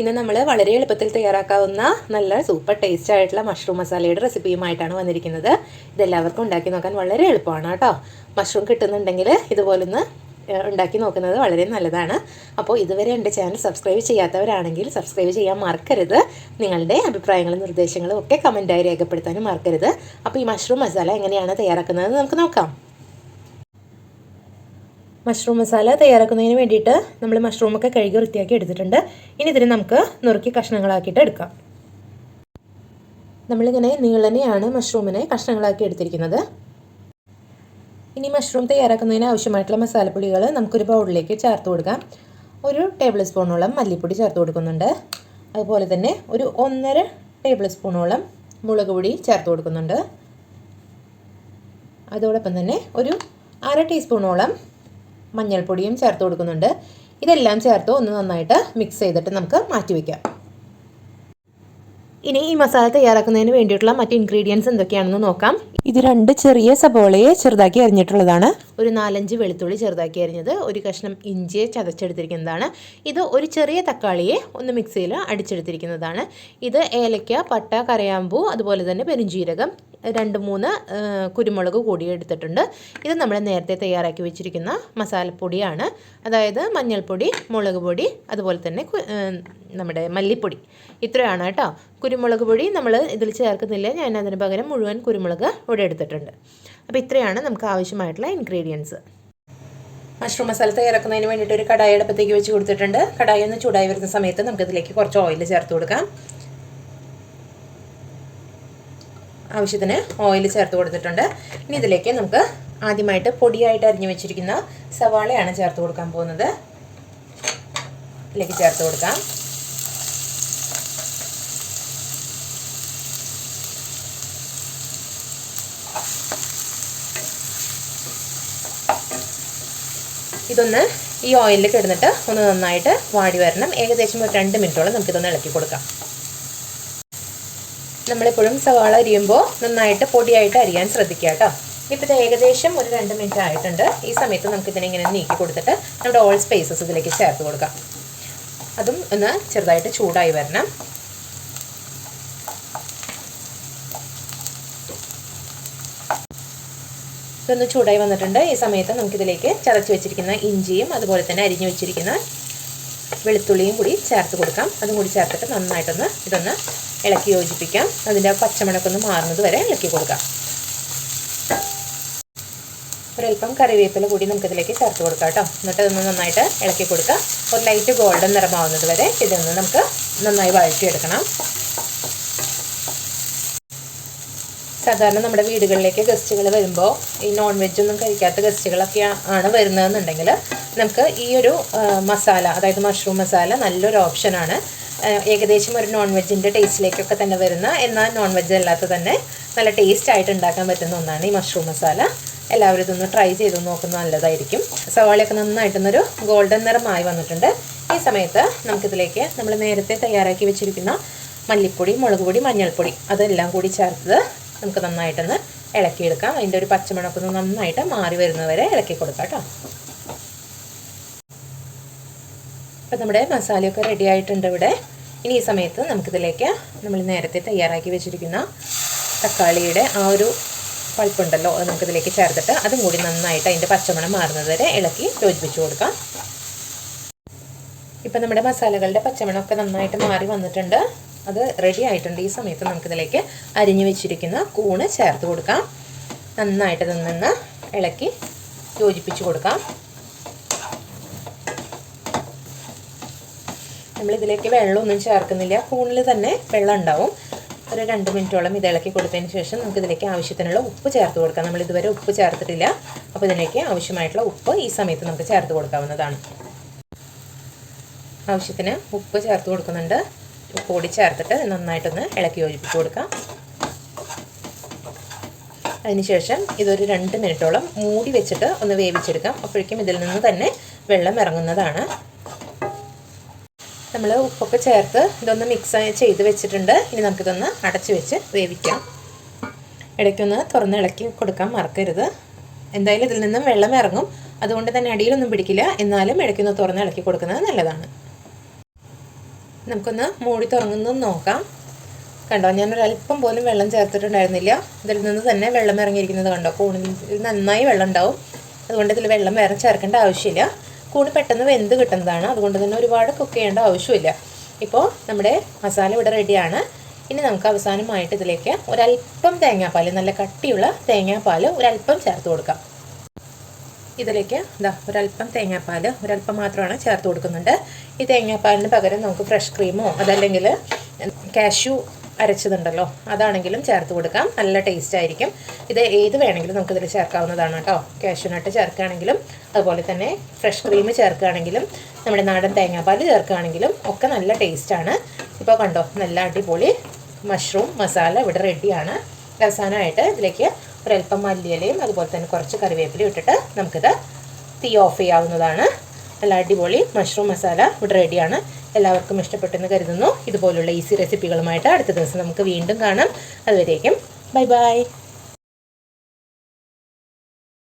ഇന്ന് നമ്മൾ വളരെ എളുപ്പത്തിൽ തയ്യാറാക്കാവുന്ന നല്ല സൂപ്പർ ടേസ്റ്റ് ആയിട്ടുള്ള മഷ്റൂം മസാലയുടെ റെസിപ്പിയുമായിട്ടാണ് വന്നിരിക്കുന്നത്. ഇതെല്ലാവർക്കും ഉണ്ടാക്കി നോക്കാൻ വളരെ എളുപ്പമാണ് കേട്ടോ. മഷ്റൂം കിട്ടുന്നുണ്ടെങ്കിൽ ഇതുപോലൊന്ന് ഉണ്ടാക്കി നോക്കുന്നത് വളരെ നല്ലതാണ്. അപ്പോൾ ഇതുവരെ എന്റെ ചാനൽ സബ്സ്ക്രൈബ് ചെയ്യാത്തവരാണെങ്കിൽ സബ്സ്ക്രൈബ് ചെയ്യാൻ മറക്കരുത്. നിങ്ങളുടെ അഭിപ്രായങ്ങളും നിർദ്ദേശങ്ങളും ഒക്കെ കമന്റായി രേഖപ്പെടുത്താനും മറക്കരുത്. അപ്പോൾ ഈ മഷ്റൂം മസാല എങ്ങനെയാണ് തയ്യാറാക്കുന്നത് നമുക്ക് നോക്കാം. മഷ്റൂം മസാല തയ്യാറാക്കുന്നതിന് വേണ്ടിയിട്ട് നമ്മൾ മഷ്റൂമൊക്കെ കഴുകി വൃത്തിയാക്കി എടുത്തിട്ടുണ്ട്. ഇനി ഇതിന് നമുക്ക് നുറുക്കി കഷ്ണങ്ങളാക്കിയിട്ട് എടുക്കാം. നമ്മളിങ്ങനെ നീളനെയാണ് മഷ്റൂമിനെ കഷ്ണങ്ങളാക്കി എടുത്തിരിക്കുന്നത്. ഇനി മഷ്റൂം തയ്യാറാക്കുന്നതിന് ആവശ്യമായിട്ടുള്ള മസാലപ്പൊടികൾ നമുക്കൊരു ബൗളിലേക്ക് ചേർത്ത് കൊടുക്കാം. ഒരു ടേബിൾ സ്പൂണോളം മല്ലിപ്പൊടി ചേർത്ത് കൊടുക്കുന്നുണ്ട്. അതുപോലെ തന്നെ ഒരു ഒന്നര ടേബിൾ സ്പൂണോളം മുളക് പൊടി ചേർത്ത് കൊടുക്കുന്നുണ്ട്. അതോടൊപ്പം തന്നെ ഒരു അര ടീസ്പൂണോളം മഞ്ഞൾപ്പൊടിയും ചേർത്ത് കൊടുക്കുന്നുണ്ട്. ഇതെല്ലാം ചേർത്ത് ഒന്ന് നന്നായിട്ട് മിക്സ് ചെയ്തിട്ട് നമുക്ക് മാറ്റി വയ്ക്കാം ഇനി ഈ മസാല തയ്യാറാക്കുന്നതിന് വേണ്ടിയിട്ടുള്ള മറ്റ് ഇൻഗ്രീഡിയൻസ് എന്തൊക്കെയാണെന്ന് നോക്കാം. ഇത് രണ്ട് ചെറിയ സബോളയെ ചെറുതാക്കി അരിഞ്ഞിട്ടുള്ളതാണ്. ഒരു നാലഞ്ച് വെളുത്തുള്ളി ചെറുതാക്കി അരിഞ്ഞത് ഒരു കഷ്ണം ഇഞ്ചിയെ ചതച്ചെടുത്തിരിക്കുന്നതാണ്. ഇത് ഒരു ചെറിയ തക്കാളിയെ ഒന്ന് മിക്സിയിൽ അടിച്ചെടുത്തിരിക്കുന്നതാണ്. ഇത് ഏലക്ക പട്ട കരയാമ്പൂ അതുപോലെ തന്നെ പെരുംജീരകം രണ്ട് മൂന്ന് കുരുമുളക് കൂടി എടുത്തിട്ടുണ്ട്. ഇത് നമ്മൾ നേരത്തെ തയ്യാറാക്കി വെച്ചിരിക്കുന്ന മസാലപ്പൊടിയാണ്. അതായത് മഞ്ഞൾപ്പൊടി മുളക് പൊടി അതുപോലെ തന്നെ നമ്മുടെ മല്ലിപ്പൊടി. ഇത്രയാണ് കേട്ടോ. കുരുമുളക് പൊടി നമ്മൾ ഇതിൽ ചേർക്കുന്നില്ല. ഞാൻ അതിന് പകരം മുഴുവൻ കുരുമുളക് ഇവിടെ എടുത്തിട്ടുണ്ട്. അപ്പോൾ ഇത്രയാണ് നമുക്ക് ആവശ്യമായിട്ടുള്ള ഇൻഗ്രീഡിയൻസ് മഷ്റൂം മസാല തയ്യാറാക്കുന്നതിന് വേണ്ടിയിട്ട് ഒരു കടായി അടുപ്പത്തേക്ക് വെച്ച് കൊടുത്തിട്ടുണ്ട്. കടായി ഒന്ന് ചൂടായി വരുന്ന സമയത്ത് നമുക്കിതിലേക്ക് കുറച്ച് ഓയിൽ ചേർത്ത് കൊടുക്കാം. ആവശ്യത്തിന് ഓയിൽ ചേർത്ത് കൊടുത്തിട്ടുണ്ട്. ഇനി ഇതിലേക്ക് നമുക്ക് ആദ്യമായിട്ട് പൊടിയായിട്ട് അരിഞ്ഞു വെച്ചിരിക്കുന്ന സവാളയാണ് ചേർത്ത് കൊടുക്കാൻ പോകുന്നത്. ഇതിലേക്ക് ചേർത്ത് കൊടുക്കാം. ഇതൊന്ന് ഈ ഓയിലിൽ കിടന്നിട്ട് ഒന്ന് നന്നായിട്ട് വാടി വരണം. ഏകദേശം ഒരു രണ്ട് മിനിറ്റോളം നമുക്കിതൊന്ന് ഇളക്കി കൊടുക്കാം. നമ്മളെപ്പോഴും സവാള അരിയുമ്പോൾ നന്നായിട്ട് പൊടിയായിട്ട് അരിയാൻ ശ്രദ്ധിക്കുക കേട്ടോ. ഇപ്പോൾ ഇത് ഏകദേശം ഒരു രണ്ട് മിനിറ്റ് ആയിട്ടുണ്ട്. ഈ സമയത്ത് നമുക്ക് ഇതിനെ ഇങ്ങനെ നീക്കി കൊടുത്തിട്ട് നമ്മുടെ ഓൾ സ്പേസസ് ഇതിലേക്ക് ചേർത്ത് കൊടുക്കാം. അതും ഒന്ന് ചെറുതായിട്ട് ചൂടായി വരണം. ഇതൊന്ന് ചൂടായി വന്നിട്ടുണ്ട്. ഈ സമയത്ത് നമുക്കിതിലേക്ക് ചതച്ച് വെച്ചിരിക്കുന്ന ഇഞ്ചിയും അതുപോലെ തന്നെ അരിഞ്ഞു വെച്ചിരിക്കുന്ന വെളുത്തുള്ളിയും കൂടി ചേർത്ത് കൊടുക്കാം. അതും കൂടി ചേർത്തിട്ട് നന്നായിട്ടൊന്ന് ഇതൊന്ന് ഇളക്കി യോജിപ്പിക്കാം. അതിന്റെ പച്ചമുളക്കൊന്ന് മാറുന്നത് വരെ ഇളക്കി കൊടുക്കാം. ഒരൽപ്പം കറിവേപ്പില കൂടി നമുക്കിതിലേക്ക് ചേർത്ത് കൊടുക്കാം കേട്ടോ. എന്നിട്ട് ഇതൊന്ന് നന്നായിട്ട് ഇളക്കി കൊടുക്കാം. ഒരു ലൈറ്റ് ഗോൾഡൻ നിറമാവുന്നത് വരെ ഇതൊന്ന് നമുക്ക് നന്നായി വഴറ്റിയെടുക്കണം. സാധാരണ നമ്മുടെ വീടുകളിലേക്ക് ഗസ്റ്റുകൾ വരുമ്പോൾ ഈ നോൺ വെജ് ഒന്നും കഴിക്കാത്ത ഗസ്റ്റുകളൊക്കെ ആണ് വരുന്നതെന്നുണ്ടെങ്കിൽ നമുക്ക് ഈ ഒരു മസാല അതായത് മഷ്റൂം മസാല നല്ലൊരു ഓപ്ഷനാണ് ഏകദേശം ഒരു നോൺ വെജിന്റെ ടേസ്റ്റിലേക്കൊക്കെ തന്നെ വരുന്ന എന്നാൽ നോൺ വെജ് അല്ലാത്ത തന്നെ നല്ല ടേസ്റ്റ് ആയിട്ട് ഉണ്ടാക്കാൻ പറ്റുന്ന ഒന്നാണ് ഈ മഷ്റൂം മസാല എല്ലാവരും ഇതൊന്ന് ട്രൈ ചെയ്ത് നോക്കുന്നത് നല്ലതായിരിക്കും. സവാളയൊക്കെ നന്നായിട്ടൊന്നൊരു ഗോൾഡൻ നിറമായി വന്നിട്ടുണ്ട്. ഈ സമയത്ത് നമുക്കിതിലേക്ക് നമ്മൾ നേരത്തെ തയ്യാറാക്കി വെച്ചിരിക്കുന്ന മല്ലിപ്പൊടി മുളക് പൊടി മഞ്ഞൾപ്പൊടി അതെല്ലാം കൂടി ചേർത്തത് നമുക്ക് നന്നായിട്ടൊന്ന് ഇളക്കിയെടുക്കാം. അതിന്റെ ഒരു പച്ചമണമൊക്കെ ഒന്ന് നന്നായിട്ട് മാറി വരുന്നവരെ ഇളക്കി കൊടുക്കാം കേട്ടോ. അപ്പം നമ്മുടെ മസാലയൊക്കെ റെഡി ആയിട്ടുണ്ട് ഇവിടെ. ഇനി ഈ സമയത്ത് നമുക്കിതിലേക്ക് നമ്മൾ നേരത്തെ തയ്യാറാക്കി വെച്ചിരിക്കുന്ന തക്കാളിയുടെ ആ ഒരു പൾപ്പുണ്ടല്ലോ അത് നമുക്കിതിലേക്ക് ചേർത്തിട്ട് അതും കൂടി നന്നായിട്ട് അതിന്റെ പച്ചമണം മാറുന്നത് വരെ ഇളക്കി യോജിപ്പിച്ച് കൊടുക്കാം. ഇപ്പം നമ്മുടെ മസാലകളുടെ പച്ചമണമൊക്കെ നന്നായിട്ട് മാറി വന്നിട്ടുണ്ട്. അത് റെഡി ആയിട്ടുണ്ട്. ഈ സമയത്ത് നമുക്കിതിലേക്ക് അരിഞ്ഞു വെച്ചിരിക്കുന്ന കൂണ് ചേർത്ത് കൊടുക്കാം. നന്നായിട്ട് നിന്ന് ഇളക്കി യോജിപ്പിച്ച് കൊടുക്കാം. നമ്മളിതിലേക്ക് വെള്ളമൊന്നും ചേർക്കുന്നില്ല. കൂണിൽ തന്നെ വെള്ളം ഉണ്ടാവും. ഒരു രണ്ട് മിനിറ്റോളം ഇത് ഇളക്കി കൊടുത്തതിന് ശേഷം നമുക്ക് ഇതിലേക്ക് ആവശ്യത്തിനുള്ള ഉപ്പ് ചേർത്ത് കൊടുക്കാം. നമ്മൾ ഇതുവരെ ഉപ്പ് ചേർത്തിട്ടില്ല. അപ്പോൾ ഇതിലേക്ക് ആവശ്യമായിട്ടുള്ള ഉപ്പ് ഈ സമയത്ത് നമുക്ക് ചേർത്ത് കൊടുക്കാവുന്നതാണ്. ആവശ്യത്തിന് ഉപ്പ് ചേർത്ത് കൊടുക്കുന്നുണ്ട്. കൂടി ചേർത്തിട്ട് നന്നായിട്ടൊന്ന് ഇളക്കി യോജിപ്പിച്ച് കൊടുക്കാം. അതിനുശേഷം ഇതൊരു രണ്ട് മിനിറ്റോളം മൂടി വെച്ചിട്ട് ഒന്ന് വേവിച്ചെടുക്കാം. അപ്പോഴേക്കും ഇതിൽ നിന്ന് തന്നെ വെള്ളം ഇറങ്ങുന്നതാണ്. നമ്മൾ ഉപ്പൊക്കെ ചേർത്ത് ഇതൊന്ന് മിക്സ് ചെയ്ത് വെച്ചിട്ടുണ്ട്. ഇനി നമുക്കിതൊന്ന് അടച്ചു വെച്ച് വേവിക്കാം. ഇടയ്ക്കൊന്ന് തുറന്ന് ഇളക്കി കൊടുക്കാൻ മറക്കരുത്. എന്തായാലും ഇതിൽ നിന്നും വെള്ളം ഇറങ്ങും. അതുകൊണ്ട് തന്നെ അടിയിലൊന്നും പിടിക്കില്ല. എന്നാലും ഇടയ്ക്കൊന്ന് തുറന്ന് ഇളക്കി കൊടുക്കുന്നത് നല്ലതാണ്. നമുക്കൊന്ന് മൂടി തുറങ്ങുന്നു നോക്കാം. കണ്ടോ ഞാനൊരല്പം പോലും വെള്ളം ചേർത്തിട്ടുണ്ടായിരുന്നില്ല. ഇതിൽ നിന്ന് തന്നെ വെള്ളം ഇറങ്ങിയിരിക്കുന്നത് കണ്ടോ? കൂണിൽ നന്നായി വെള്ളം ഉണ്ടാവും അതുകൊണ്ട് ഇതിൽ വെള്ളം വേറെ ചേർക്കേണ്ട ആവശ്യമില്ല. കൂണ് പെട്ടെന്ന് വെന്ത് കിട്ടുന്നതാണ്. അതുകൊണ്ട് തന്നെ ഒരുപാട് കുക്ക് ചെയ്യേണ്ട ആവശ്യമില്ല. ഇപ്പോൾ നമ്മുടെ മസാല ഇവിടെ റെഡിയാണ് ഇനി നമുക്ക് അവസാനമായിട്ട് ഇതിലേക്ക് ഒരല്പം തേങ്ങാപ്പാൽ നല്ല കട്ടിയുള്ള തേങ്ങാപ്പാൽ ഒരല്പം ചേർത്ത് കൊടുക്കാം. ഇതിലേക്ക് ഇതാ ഒരല്പം തേങ്ങാപ്പാൽ ഒരല്പം മാത്രമാണ് ചേർത്ത് കൊടുക്കുന്നുണ്ട്. ഈ തേങ്ങാപ്പാലിന് പകരം നമുക്ക് ഫ്രഷ് ക്രീമോ അതല്ലെങ്കിൽ കാഷ്യു അരച്ചതുണ്ടല്ലോ അതാണെങ്കിലും ചേർത്ത് കൊടുക്കാം. നല്ല ടേസ്റ്റ് ആയിരിക്കും. ഇത് ഏത് വേണമെങ്കിലും നമുക്കിതിൽ ചേർക്കാവുന്നതാണ് കേട്ടോ. കാഷ്യൂനട്ട് ചേർക്കുകയാണെങ്കിലും അതുപോലെ തന്നെ ഫ്രഷ് ക്രീം ചേർക്കുകയാണെങ്കിലും നമ്മുടെ നാടൻ തേങ്ങാപ്പാൽ ചേർക്കുകയാണെങ്കിലും ഒക്കെ നല്ല ടേസ്റ്റാണ് ഇപ്പോൾ കണ്ടോ നല്ല അടിപൊളി മഷ്റൂം മസാല ഇവിടെ റെഡിയാണ് അവസാനമായിട്ട് ഇതിലേക്ക് ഒരല്പം മല്ലിയിലയും അതുപോലെ തന്നെ കുറച്ച് കറിവേപ്പിലയും ഇട്ടിട്ട് നമുക്കിത് തീ ഓഫ് ചെയ്യാവുന്നതാണ്. നല്ല അടിപൊളി മഷ്റൂം മസാല ഇവിടെ റെഡിയാണ്. എല്ലാവർക്കും ഇഷ്ടപ്പെട്ടെന്ന് കരുതുന്നു. ഇതുപോലുള്ള ഈസി റെസിപ്പികളുമായിട്ട് അടുത്ത ദിവസം നമുക്ക് വീണ്ടും കാണാം. അതുവരേക്കും ബൈ ബൈ.